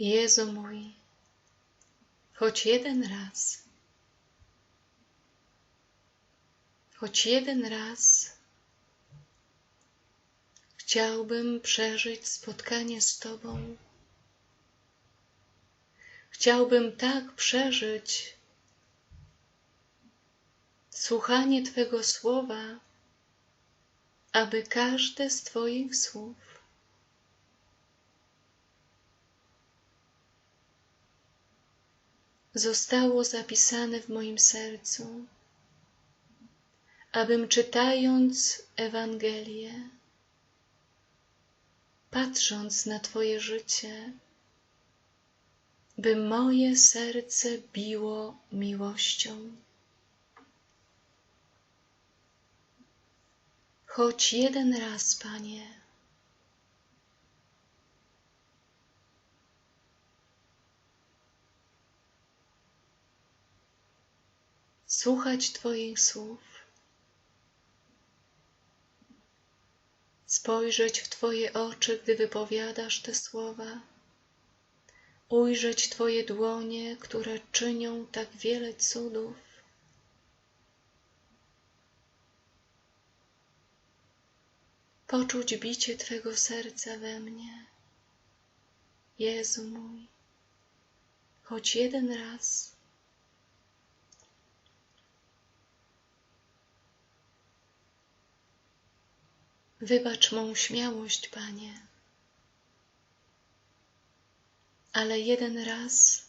Jezu mój, choć jeden raz, choć jeden raz chciałbym przeżyć spotkanie z Tobą. Chciałbym tak przeżyć słuchanie Twego słowa, aby każde z Twoich słów zostało zapisane w moim sercu, abym czytając Ewangelię, patrząc na Twoje życie, by moje serce biło miłością. Choć jeden raz, Panie, słuchać Twoich słów, spojrzeć w Twoje oczy, gdy wypowiadasz te słowa, ujrzeć Twoje dłonie, które czynią tak wiele cudów. Poczuć bicie Twego serca we mnie, Jezu mój, choć jeden raz. Wybacz mą śmiałość, Panie, ale jeden raz,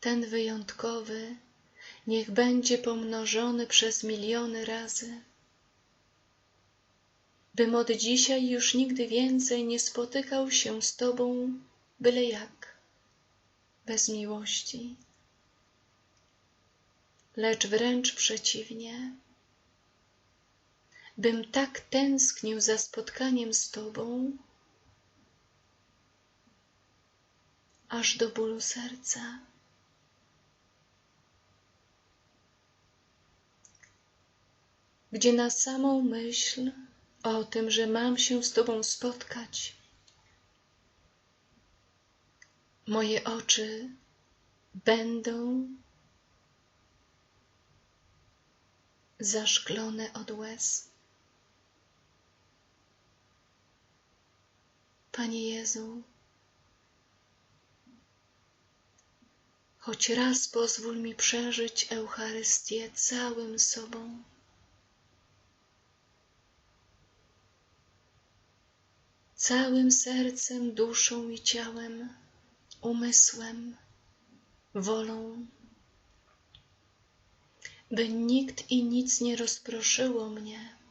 ten wyjątkowy, niech będzie pomnożony przez miliony razy, bym od dzisiaj już nigdy więcej nie spotykał się z Tobą byle jak, bez miłości, lecz wręcz przeciwnie, bym tak tęsknił za spotkaniem z Tobą, aż do bólu serca. Gdzie na samą myśl o tym, że mam się z Tobą spotkać, moje oczy będą zaszklone od łez. Panie Jezu, choć raz pozwól mi przeżyć Eucharystię całym sobą. Całym sercem, duszą i ciałem, umysłem, wolą, by nikt i nic nie rozproszyło mnie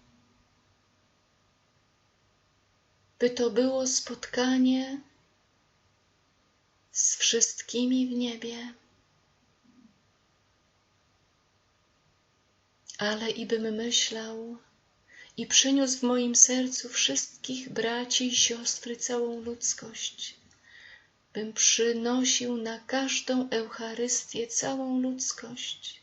by to było spotkanie z wszystkimi w niebie, ale i bym myślał i przyniósł w moim sercu wszystkich braci i siostry całą ludzkość, bym przynosił na każdą Eucharystię całą ludzkość